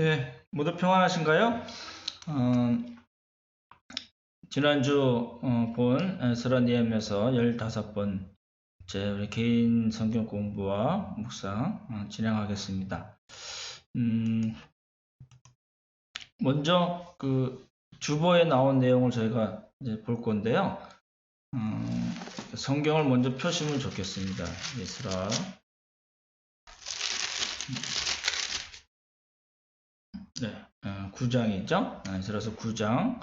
예, 모두 평안하신가요? 어, 지난주 어, 본 에스라 니엠에서 15번째 우리 개인 성경 공부와 묵상 어, 진행하겠습니다. 음, 먼저 그 주보에 나온 내용을 저희가 이제 볼 건데요. 음, 성경을 먼저 펴시면 좋겠습니다. 에스라 네, 9장이죠. 어, 에스라서 9장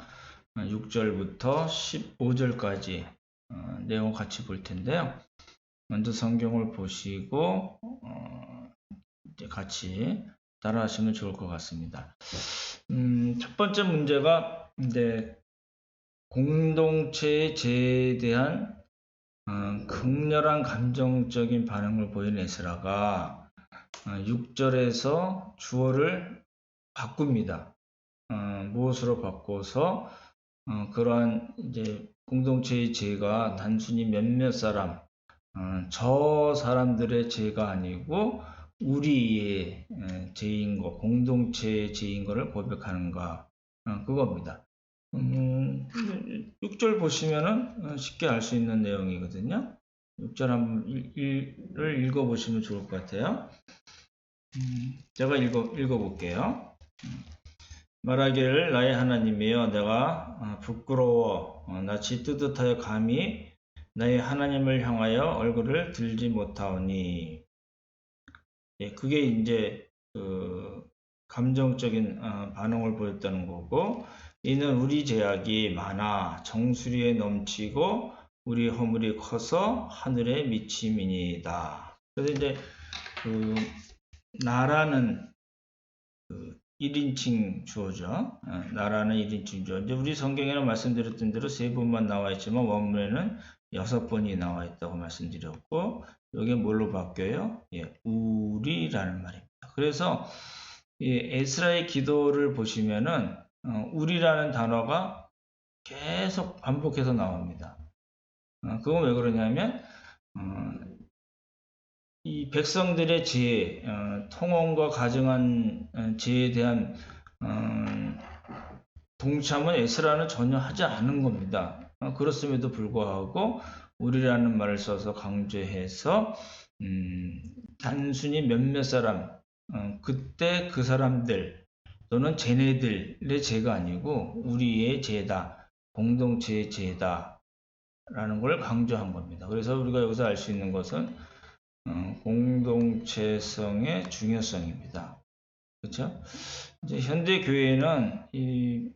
6절부터 어, 15절까지 어, 내용 같이 볼 텐데요. 먼저 성경을 보시고 같이 따라하시면 좋을 것 같습니다. 음, 첫 번째 문제가 이제 공동체의 죄에 대한 어, 극렬한 감정적인 반응을 보인 에스라가 6절에서 주어를 바꿉니다. 어, 무엇으로 바꿔서 어, 그러한 이제 공동체의 죄가 단순히 몇몇 사람, 어, 저 사람들의 죄가 아니고 우리의 죄인 것, 공동체의 죄인 것을 고백하는가 어, 그겁니다. 음, 6절 보시면은 어, 쉽게 알 수 있는 내용이거든요. 6절 한번 을 읽어보시면 좋을 것 같아요. 음, 제가 읽어, 읽어볼게요. 말하기를 나의 하나님이여 내가 어, 부끄러워 어, 낯이 뜨뜻하여 감히 나의 하나님을 향하여 얼굴을 들지 못하오니 예, 그게 이제 그 감정적인 어, 반응을 보였다는 거고 이는 우리 제약이 많아 정수리에 넘치고 우리 허물이 커서 하늘에 미치민이다. 그래서 이제 그 나라는 그 1인칭 주어죠. 어, 나라는 1인칭 주어. 이제 우리 성경에는 말씀드렸던 대로 세 번만 나와 있지만 원문에는 여섯 번이 나와 있다고 말씀드렸고 여기 뭘로 바뀌어요? 예, 우리라는 말입니다. 그래서 이 에스라의 기도를 보시면은 어, 우리라는 단어가 계속 반복해서 나옵니다. 어, 그건 왜 그러냐면 어, 이 백성들의 죄, 어, 통혼과 가정한 어, 죄에 대한 어, 동참은 에스라는 전혀 하지 않은 겁니다. 어, 그렇음에도 불구하고 우리라는 말을 써서 강조해서 음, 단순히 몇몇 사람, 어, 그때 그 사람들 또는 쟤네들의 죄가 아니고 우리의 죄다, 공동체의 죄다 라는 걸 강조한 겁니다. 그래서 우리가 여기서 알 수 있는 것은 어, 공동체성의 중요성입니다. 그렇죠? 이제 현대 교회는 이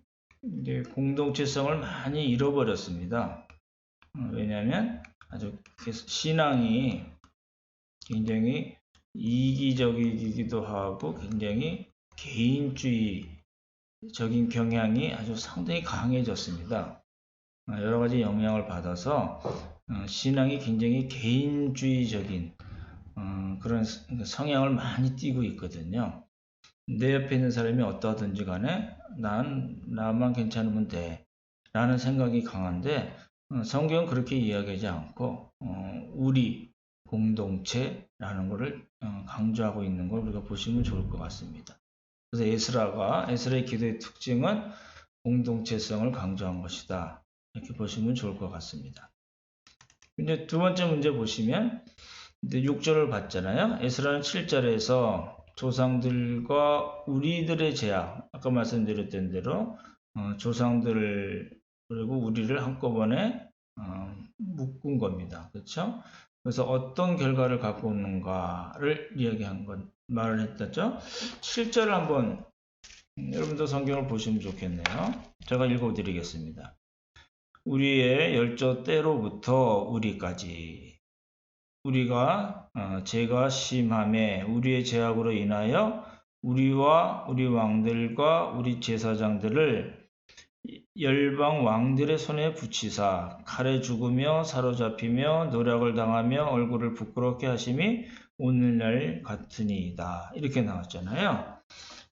공동체성을 많이 잃어버렸습니다. 어, 왜냐하면 아주 신앙이 굉장히 이기적이기도 하고 굉장히 개인주의적인 경향이 아주 상당히 강해졌습니다. 어, 여러 가지 영향을 받아서 신앙이 굉장히 개인주의적인 어, 그런 성향을 많이 띠고 있거든요. 내 옆에 있는 사람이 어떠하든지 간에 난 나만 괜찮으면 돼 라는 생각이 강한데 어, 성경은 그렇게 이야기하지 않고 어, 우리 공동체라는 것을 어, 강조하고 있는 걸 우리가 보시면 좋을 것 같습니다. 그래서 에스라가 에스라의 기도의 특징은 공동체성을 강조한 것이다. 이렇게 보시면 좋을 것 같습니다. 이제 두 번째 문제 보시면 6절을 봤잖아요. 에스라는 7절에서 조상들과 우리들의 제약, 아까 말씀드렸던 대로 어, 조상들 그리고 우리를 한꺼번에 어, 묶은 겁니다. 그렇죠? 그래서 어떤 결과를 갖고 오는가를 이야기한 건 말을 했었죠. 7절을 한번 음, 여러분도 성경을 보시면 좋겠네요. 제가 읽어드리겠습니다. 우리의 열조 때로부터 우리까지 우리가 어, 죄가 심함에 우리의 죄악으로 인하여 우리와 우리 왕들과 우리 제사장들을 열방 왕들의 손에 붙이사 칼에 죽으며 사로잡히며 노력을 당하며 얼굴을 부끄럽게 하심이 오늘날 같으니이다. 이렇게 나왔잖아요.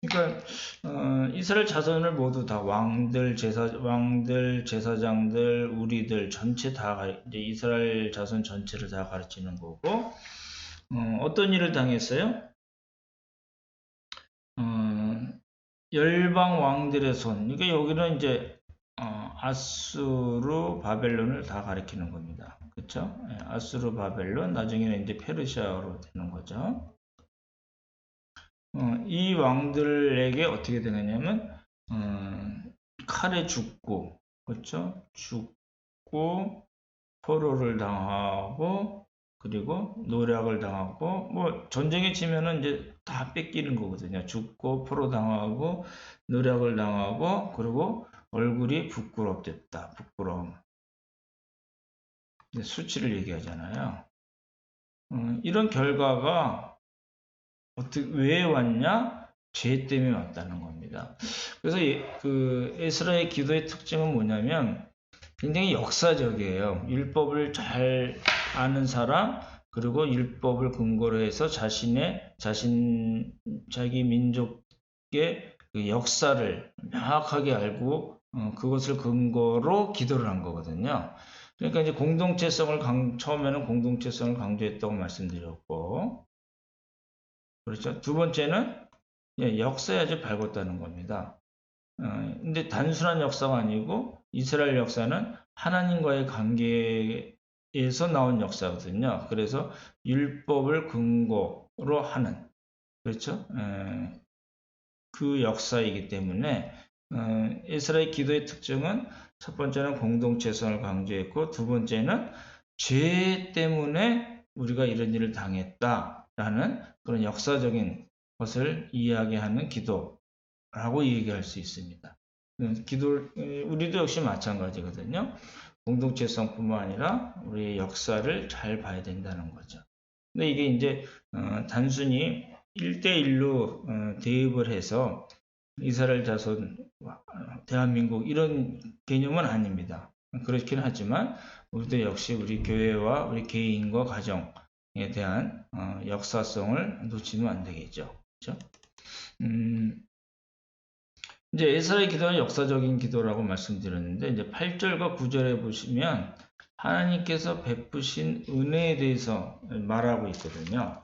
그러니까 어, 이스라엘 자손을 모두 다 왕들 제사 왕들 제사장들 우리들 전체 다 이제 이스라엘 자손 전체를 다 가르치는 거고 어, 떤 일을 당했어요? 어, 열방 왕들의 손. 그러니까 여기는 이제 어, 아수르 바벨론을 다 가리키는 겁니다. 그렇죠? 예, 아수르 바벨론 나중에는 이제 페르시아로 되는 거죠. 어, 이 왕들에게 어떻게 되느냐면 어, 칼에 죽고 그렇죠? 죽고 포로를 당하고 그리고 노략을 당하고 뭐 전쟁에 치면은 이제 다 뺏기는 거거든요. 죽고 포로 당하고 노략을 당하고 그리고 얼굴이 부끄럽댔다. 부끄러움. 수치를 얘기하잖아요. 어, 이런 결과가 어떻게 왜 왔냐? 죄 때문에 왔다는 겁니다. 그래서 이- 그 에스라의 기도의 특징은 뭐냐면 굉장히 역사적이에요. 율법을 잘 아는 사람 그리고 율법을 근거로 해서 자신의 자신 자기 민족의 그 역사를 명확하게 알고 어, 그것을 근거로 기도를 한 거거든요. 그러니까 이제 공동체성을 강, 처음에는 공동체성을 강조했다고 말씀드렸고, 그렇죠. 두 번째는 아주 밝았다는 겁니다. 어, 근데 단순한 역사가 아니고 이스라엘 역사는 하나님과의 관계에서 나온 역사거든요. 그래서 율법을 근거로 하는 그렇죠. 에, 그 역사이기 때문에 어, 이스라엘 기도의 특징은 첫 번째는 공동체성을 강조했고 두 번째는 죄 때문에 우리가 이런 일을 당했다 라는 그런 역사적인 것을 이야기하는 기도라고 얘기할 수 있습니다. 음, 기도 우리도 역시 마찬가지거든요. 공동체성뿐만 아니라 우리의 역사를 잘 봐야 된다는 거죠. 근데 이게 이제 어, 단순히 1대1로 어, 대입을 해서 이스라엘 자손, 대한민국 이런 개념은 아닙니다. 그렇긴 하지만 우리도 역시 우리 교회와 우리 개인과 가정에 대한 어, 역사성을 놓치면 안 되겠죠. 그렇죠? 음, 이제 에스라의 기도는 역사적인 기도라고 말씀드렸는데 이제 8절과 9절에 보시면 하나님께서 베푸신 은혜에 대해서 말하고 있거든요.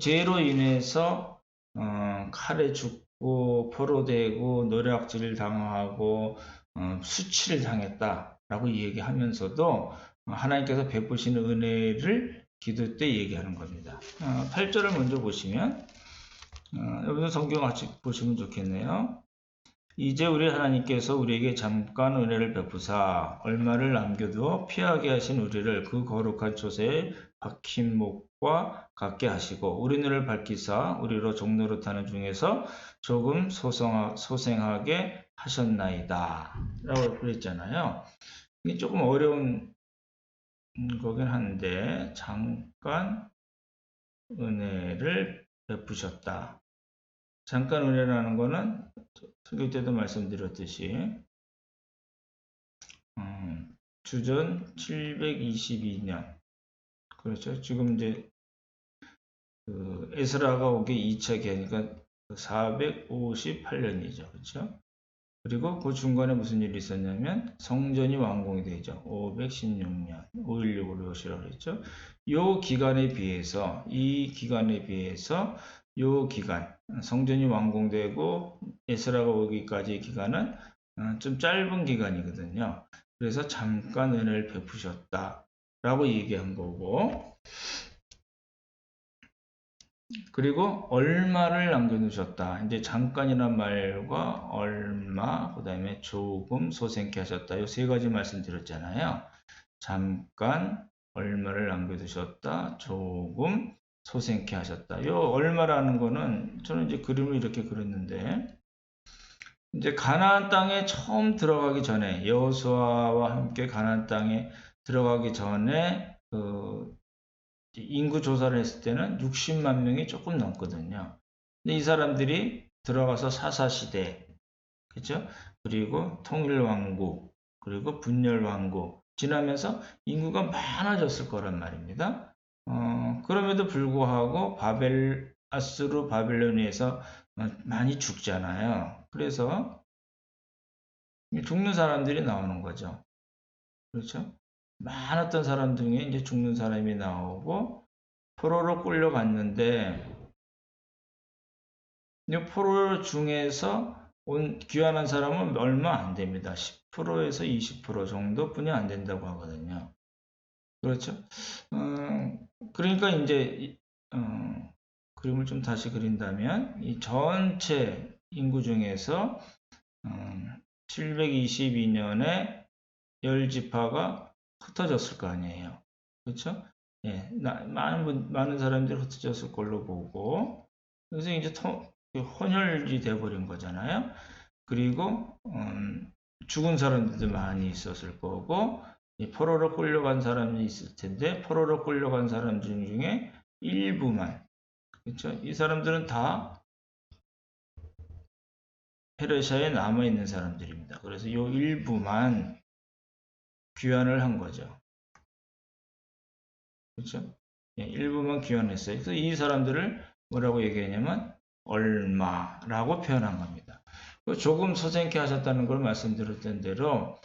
죄로 인해서 어, 칼에 죽고 포로되고 노략질을 당하고 어, 수치를 당했다라고 얘기하면서도 하나님께서 베푸시는 은혜를 기도 때 얘기하는 겁니다. 어, 8절을 먼저 보시면 어, 여기서 성경 같이 보시면 좋겠네요. 이제 우리 하나님께서 우리에게 잠깐 은혜를 베푸사 얼마를 남겨두어 피하게 하신 우리를 그 거룩한 초세에 박힌 목과 같게 하시고 우리 눈을 밝히사 우리로 종로로 타는 중에서 조금 소성하, 소생하게 하셨나이다 라고 그랬잖아요 이게 조금 어려운 거긴 한데 잠깐 은혜를 베푸셨다 잠깐 은혜라는 거는 설교 때도 말씀드렸듯이 음, 주전 722년 그렇죠. 지금 이제 그 에스라가 오기 2차 기하니까 458년이죠. 그렇죠? 그리고 그 중간에 무슨 일이 있었냐면 성전이 완공이 되죠. 516년 516으로 오시라고 그랬죠. 요 기간에 비해서 이 기간에 비해서 요 기간 성전이 완공되고 에스라가 오기까지 기간은 어, 좀 짧은 기간이거든요. 그래서 잠깐 은혜를 베푸셨다라고 얘기한 거고 그리고 얼마를 남겨두셨다. 이제 잠깐이란 말과 얼마, 그 다음에 조금 소생케 하셨다. 이 세 가지 말씀드렸잖아요. 잠깐, 얼마를 남겨두셨다. 조금, 소생케 하셨다. 요 얼마라는 거는 저는 이제 그림을 이렇게 그렸는데 이제 가나안 땅에 처음 들어가기 전에 여호수아와 함께 가나안 땅에 들어가기 전에 그 인구 조사를 했을 때는 60만 명이 조금 넘거든요. 근데 이 사람들이 들어가서 사사 시대, 그죠? 그리고 통일 왕국, 그리고 분열 왕국 지나면서 인구가 많아졌을 거란 말입니다. 어, 그럼에도 불구하고 바벨 아스루 바벨론에서 많이 죽잖아요. 그래서 죽는 사람들이 나오는 거죠. 그렇죠? 많았던 사람 중에 이제 죽는 사람이 나오고 포로로 끌려갔는데 이 포로 중에서 온 귀환한 사람은 얼마 안 됩니다. 10%에서 20% 정도뿐이 안 된다고 하거든요. 그렇죠? 어, 그러니까 이제 이- 어, 그림을 좀 다시 그린다면 이 전체 인구 중에서 어, 722년에 열 지파가 흩어졌을 거 아니에요. 그렇죠? 예, 나- 많은 분, 많은 사람들이 흩어졌을 걸로 보고 그래서 이제 토- 그 혼혈이 돼버린 거잖아요. 그리고 음, 죽은 사람들도 많이 있었을 거고 이 포로로 끌려간 사람이 있을 텐데 포로로 끌려간 사람 중에 일부만 그렇죠? 이 사람들은 다 페르시아에 남아 있는 사람들입니다. 그래서 이 일부만 귀환을 한 거죠. 그렇죠? 예, 일부만 귀환했어요. 그래서 이 사람들을 뭐라고 얘기했냐면 얼마라고 표현한 겁니다. 그 조금 소생케 하셨다는 걸 말씀드렸던 대로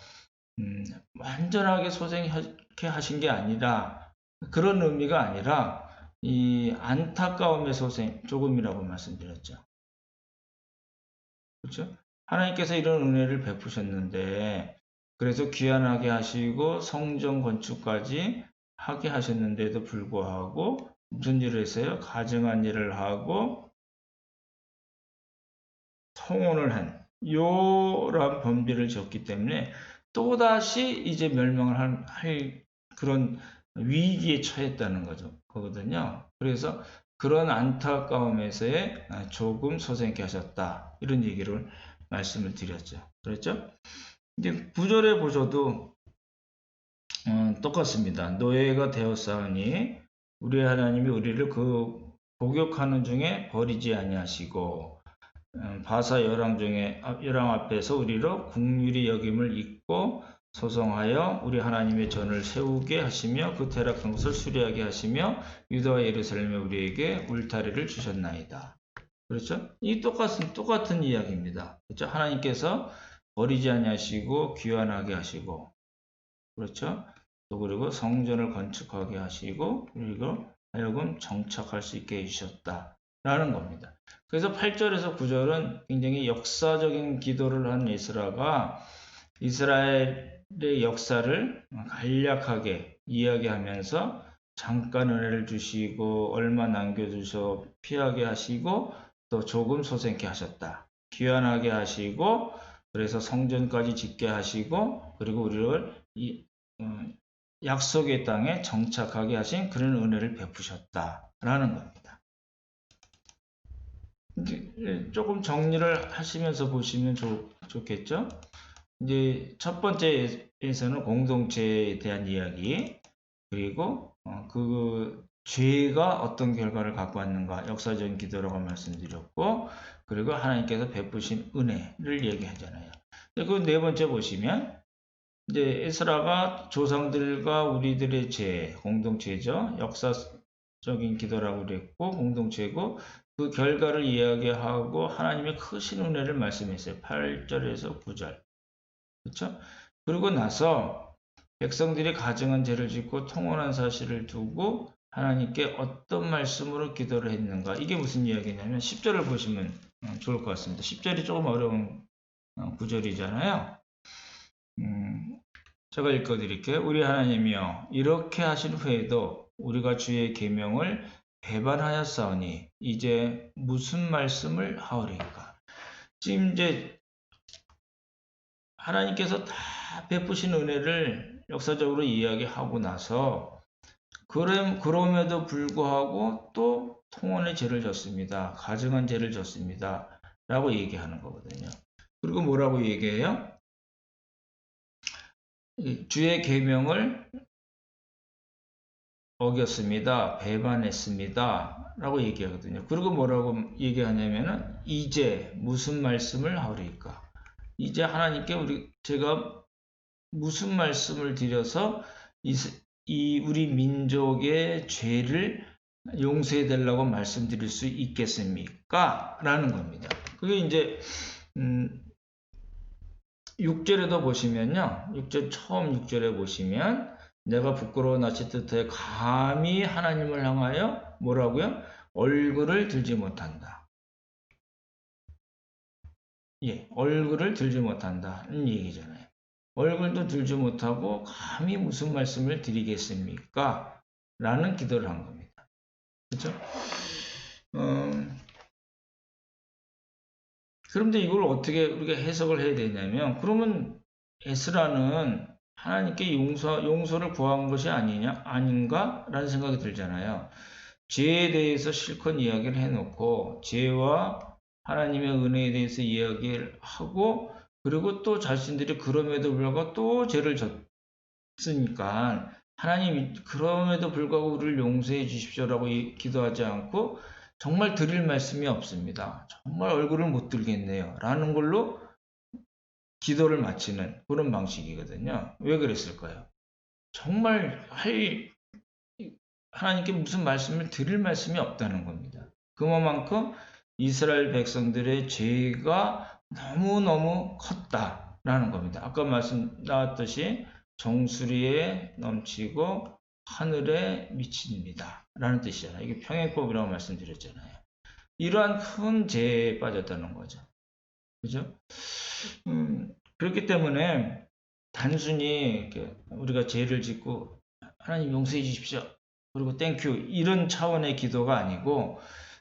음, 완전하게 소생케 하신 게 아니라 그런 의미가 아니라 이 안타까움의 소생 조금이라고 말씀드렸죠. 그렇죠? 하나님께서 이런 은혜를 베푸셨는데 그래서 귀환하게 하시고 성전 건축까지 하게 하셨는데도 불구하고 무슨 일을 했어요? 가증한 일을 하고 통혼을 한 요란 범죄를 졌기 때문에 또다시 이제 멸망을 할, 할 그런 위기에 처했다는 거죠. 거거든요. 그래서 그런 안타까움에서의 조금 소생케 하셨다. 이런 얘기를 말씀을 드렸죠. 그랬죠? 이제 구절에 보셔도 어, 똑같습니다. 노예가 되었사오니 우리 하나님이 우리를 그 복역하는 중에 버리지 아니하시고 음, 바사 열왕 중에 열왕 앞에서 우리로 국률이 여김을 잊고 소송하여 우리 하나님의 전을 세우게 하시며 그 퇴락한 것을 수리하게 하시며 유다와 예루살렘에 우리에게 울타리를 주셨나이다. 그렇죠? 이 똑같은 똑같은 이야기입니다. 그렇죠? 하나님께서 버리지 아니하시고 귀환하게 하시고 그렇죠? 또 그리고 성전을 건축하게 하시고 그리고 하여금 정착할 수 있게 해주셨다 라는 겁니다. 그래서 8절에서 9절은 굉장히 역사적인 기도를 한 에스라가 이스라엘의 역사를 간략하게 이야기하면서 잠깐 은혜를 주시고 얼마 남겨주셔 피하게 하시고 또 조금 소생케 하셨다. 귀환하게 하시고 그래서 성전까지 짓게 하시고 그리고 우리를 이, 음, 약속의 땅에 정착하게 하신 그런 은혜를 베푸셨다라는 겁니다. 이제 조금 정리를 하시면서 보시면 좋, 좋겠죠? 이제 첫 번째에서는 공동체에 대한 이야기 그리고 어, 그 죄가 어떤 결과를 갖고 왔는가 역사적인 기도라고 말씀드렸고 그리고 하나님께서 베푸신 은혜를 얘기하잖아요. 그 네 번째 보시면 이제 에스라가 조상들과 우리들의 죄 공동체죠. 역사적인 기도라고 그랬고 공동체고 그 결과를 이야기하고 하나님의 크신 은혜를 말씀했어요. 8절에서 9절. 그렇죠? 그러고 나서 백성들이 가증한 죄를 짓고 통원한 사실을 두고 하나님께 어떤 말씀으로 기도를 했는가 이게 무슨 이야기냐면 10절을 보시면 어, 좋을 것 같습니다. 10절이 조금 어려운 어, 구절이잖아요. 음, 제가 읽어드릴게요. 우리 하나님이여 이렇게 하신 후에도 우리가 주의 계명을 배반하였사오니 이제 무슨 말씀을 하오리까? 지금 이제 하나님께서 다 베푸신 은혜를 역사적으로 이야기하고 나서 그럼 그럼에도 불구하고 또 통원의 죄를 졌습니다. 가증한 죄를 졌습니다. 라고 얘기하는 거거든요. 그리고 뭐라고 얘기해요? 주의 계명을 어겼습니다. 배반했습니다. 라고 얘기하거든요. 그리고 뭐라고 얘기하냐면은 이제 무슨 말씀을 하리까? 이제 하나님께 우리 제가 무슨 말씀을 드려서 이, 이 우리 민족의 죄를 용서해 달라고 말씀드릴 수 있겠습니까? 라는 겁니다. 그게 이제 음 6절에도 보시면요. 6절 처음 6절에 보시면 내가 부끄러워 나치 뜻해 감히 하나님을 향하여 뭐라고요? 얼굴을 들지 못한다. 예, 얼굴을 들지 못한다 는 얘기잖아요. 얼굴도 들지 못하고 감히 무슨 말씀을 드리겠습니까? 라는 기도를 한 겁니다. 그렇죠? 음, 그런데 이걸 어떻게 우리가 해석을 해야 되냐면 그러면 에스라는 하나님께 용서, 용서를 구한 것이 아니냐 아닌가 라는 생각이 들잖아요. 죄에 대해서 실컷 이야기를 해놓고 죄와 하나님의 은혜에 대해서 이야기를 하고 그리고 또 자신들이 그럼에도 불구하고 또 죄를 졌으니까 하나님 그럼에도 불구하고 우리를 용서해 주십시오라고 기도하지 않고 정말 드릴 말씀이 없습니다. 정말 얼굴을 못 들겠네요. 라는 걸로 기도를 마치는 그런 방식이거든요. 왜 그랬을까요? 정말 할 하나님께 무슨 말씀을 드릴 말씀이 없다는 겁니다. 그만큼 이스라엘 백성들의 죄가 너무너무 컸다라는 겁니다. 아까 말씀 나왔듯이 정수리에 넘치고 하늘에 미칩니다. 라는 뜻이잖아요. 이게 평행법이라고 말씀드렸잖아요. 이러한 큰 죄에 빠졌다는 거죠. 그죠? 음, 그렇기 때문에 단순히 우리가 죄를 짓고 하나님 용서해 주십시오. 그리고 땡큐 이런 차원의 기도가 아니고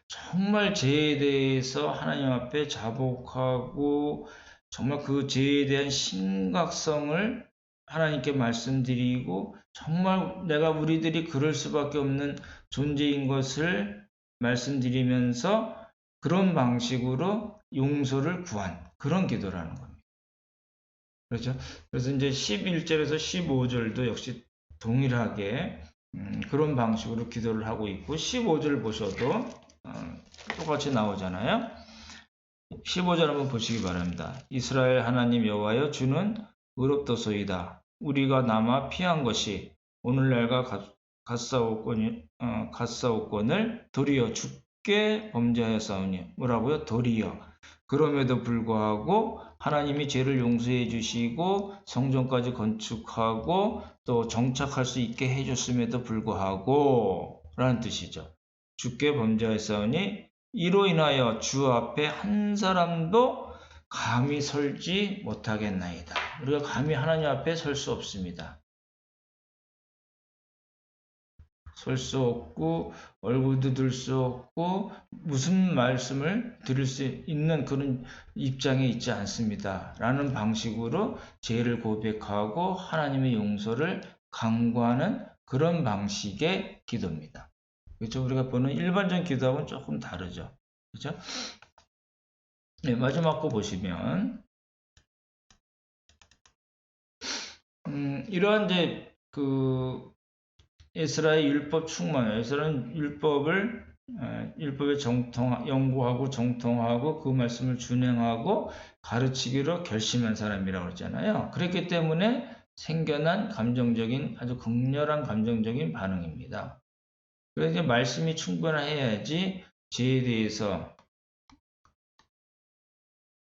정말 죄에 대해서 하나님 앞에 자복하고 정말 그 죄에 대한 심각성을 하나님께 말씀드리고 정말 내가 우리들이 그럴 수밖에 없는 존재인 것을 말씀드리면서 그런 방식으로 용서를 구한 그런 기도라는 겁니다. 그렇죠? 그래서 이제 11절에서 15절도 역시 동일하게 음, 그런 방식으로 기도를 하고 있고 15절 보셔도 어, 똑같이 나오잖아요. 15절 한번 보시기 바랍니다. 이스라엘 하나님 여호와여 주는 의롭도소이다. 우리가 남아 피한 것이 오늘날과 갓사오권, 어, 갓사오권을 도리어 죽게 범죄하였사오니 뭐라고요? 도리어 그럼에도 불구하고 하나님이 죄를 용서해 주시고 성전까지 건축하고 또 정착할 수 있게 해줬음에도 불구하고 라는 뜻이죠. 죽게 범죄하였사오니 이로 인하여 주 앞에 한 사람도 감히 설지 못하겠나이다. 우리가 감히 하나님 앞에 설 수 없습니다. 설 수 없고 얼굴도 들 수 없고 무슨 말씀을 드릴 수 있는 그런 입장에 있지 않습니다. 라는 방식으로 죄를 고백하고 하나님의 용서를 강구하는 그런 방식의 기도입니다. 그렇죠? 우리가 보는 일반적 기도하고는 조금 다르죠. 그렇죠? 네, 마지막 거 보시면 음, 이러한 이제 그 에스라의 율법 충만, 에스라는 율법을 율법에 정통 연구하고 정통하고 그 말씀을 준행하고 가르치기로 결심한 사람이라고 그랬잖아요. 그렇기 때문에 생겨난 감정적인 아주 극렬한 감정적인 반응입니다. 그래서 말씀이 충분해야지 죄에 대해서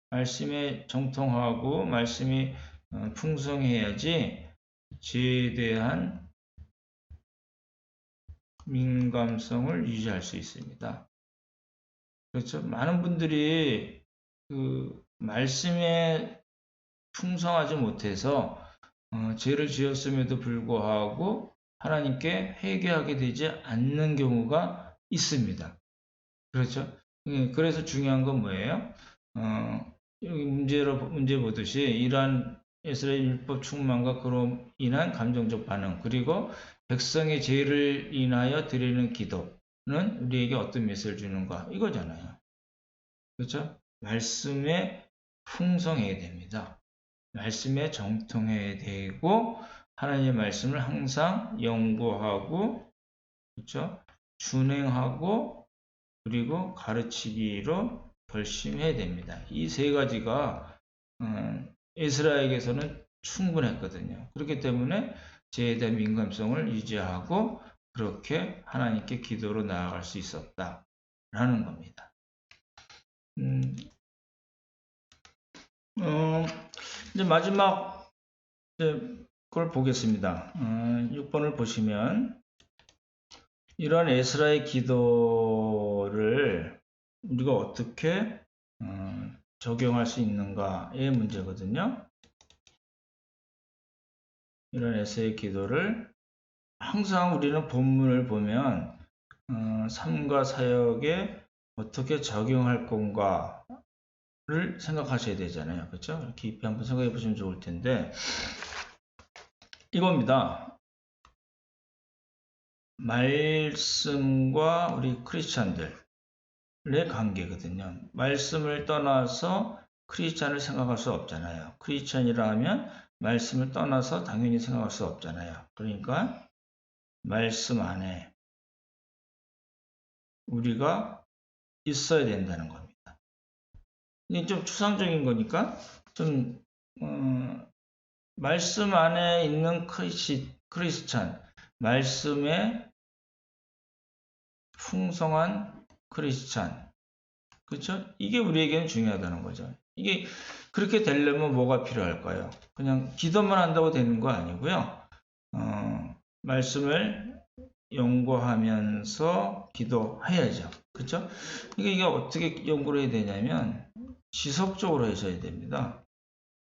말씀에 정통하고 말씀이 어, 풍성해야지 죄에 대한 민감성을 유지할 수 있습니다. 그렇죠? 많은 분들이 그 말씀에 풍성하지 못해서 어, 죄를 지었음에도 불구하고 하나님께 회개하게 되지 않는 경우가 있습니다. 그렇죠? 예, 그래서 중요한 건 뭐예요? 어, 문제로 문제 보듯이 이러한 이스라엘 율법 충만과 그로 인한 감정적 반응 그리고 백성의 죄를 인하여 드리는 기도는 우리에게 어떤 메시지를 주는가 이거잖아요. 그렇죠? 말씀에 풍성해야 됩니다. 말씀에 정통해야 되고 하나님의 말씀을 항상 연구하고 그렇죠? 준행하고 그리고 가르치기로 결심해야 됩니다. 이 세 가지가 음, 이스라엘에게서는 충분했거든요. 그렇기 때문에 죄에 대한 민감성을 유지하고 그렇게 하나님께 기도로 나아갈 수 있었다라는 겁니다. 음, 어, 이제 마지막 걸 보겠습니다. 어, 6번을 보시면 이러한 에스라의 기도를 우리가 어떻게 어, 적용할 수 있는가의 문제거든요. 이런 에세이 기도를 항상 우리는 본문을 보면 어, 삶과 사역에 어떻게 적용할 건가를 생각하셔야 되잖아요. 그렇죠? 깊이 한번 생각해 보시면 좋을 텐데 이겁니다. 말씀과 우리 크리스찬들의 관계거든요. 말씀을 떠나서 크리스찬을 생각할 수 없잖아요. 크리스찬이라 하면 말씀을 떠나서 당연히 생각할 수 없잖아요. 그러니까 말씀 안에 우리가 있어야 된다는 겁니다. 이게 좀 추상적인 거니까 좀 어, 말씀 안에 있는 크리스, 크리스찬, 말씀에 풍성한 크리스찬, 그렇죠? 이게 우리에게는 중요하다는 거죠. 이게 그렇게 되려면 뭐가 필요할까요? 그냥 기도만 한다고 되는 거 아니고요. 어, 말씀을 연구하면서 기도해야죠. 그렇죠? 이게 어떻게 연구를 해야 되냐면 지속적으로 하셔야 됩니다.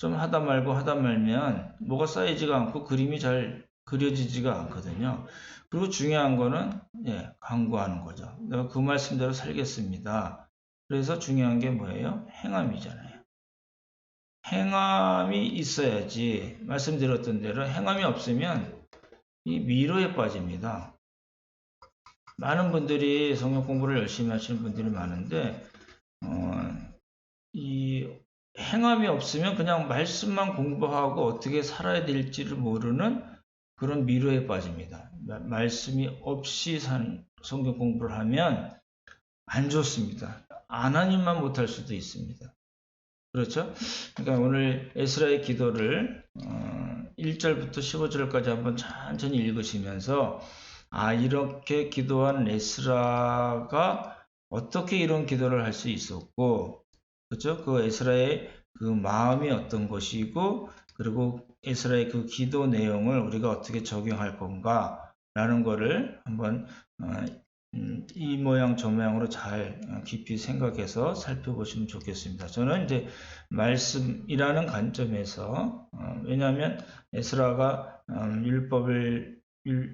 좀 하다 말고 하다 말면 뭐가 쌓이지가 않고 그림이 잘 그려지지가 않거든요. 그리고 중요한 거는 예, 강구하는 거죠. 내가 그 말씀대로 살겠습니다. 그래서 중요한 게 뭐예요? 행함이잖아요. 행함이 있어야지 말씀드렸던 대로 행함이 없으면 이 미로에 빠집니다. 많은 분들이 성경 공부를 열심히 하시는 분들이 많은데 어, 이 행함이 없으면 그냥 말씀만 공부하고 어떻게 살아야 될지를 모르는 그런 미로에 빠집니다. 말씀이 없이 산 성경 공부를 하면 안 좋습니다. 하나님만 못할 수도 있습니다. 그렇죠? 그러니까 오늘 에스라의 기도를 어, 1절부터 15절까지 한번 천천히 읽으시면서 아 이렇게 기도한 에스라가 어떻게 이런 기도를 할 수 있었고 그렇죠? 그 에스라의 그 마음이 어떤 것이고 그리고 에스라의 그 기도 내용을 우리가 어떻게 적용할 건가라는 거를 한번 어, 음, 이 모양 저 모양으로 잘 어, 깊이 생각해서 살펴보시면 좋겠습니다. 저는 이제 말씀이라는 관점에서 어, 왜냐하면 에스라가 음, 율법을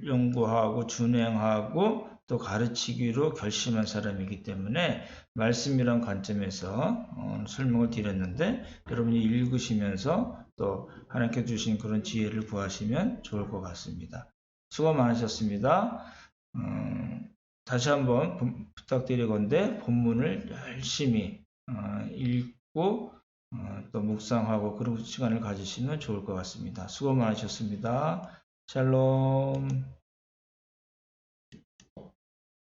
연구하고 준행하고 또 가르치기로 결심한 사람이기 때문에 말씀이란 관점에서 어, 설명을 드렸는데 여러분이 읽으시면서 또 하나님께 주신 그런 지혜를 구하시면 좋을 것 같습니다. 수고 많으셨습니다. 음, 다시 한번 부탁드리건데 본문을 열심히 어, 읽고 어, 또 묵상하고 그런 시간을 가지시면 좋을 것 같습니다. 수고 많으셨습니다. 샬롬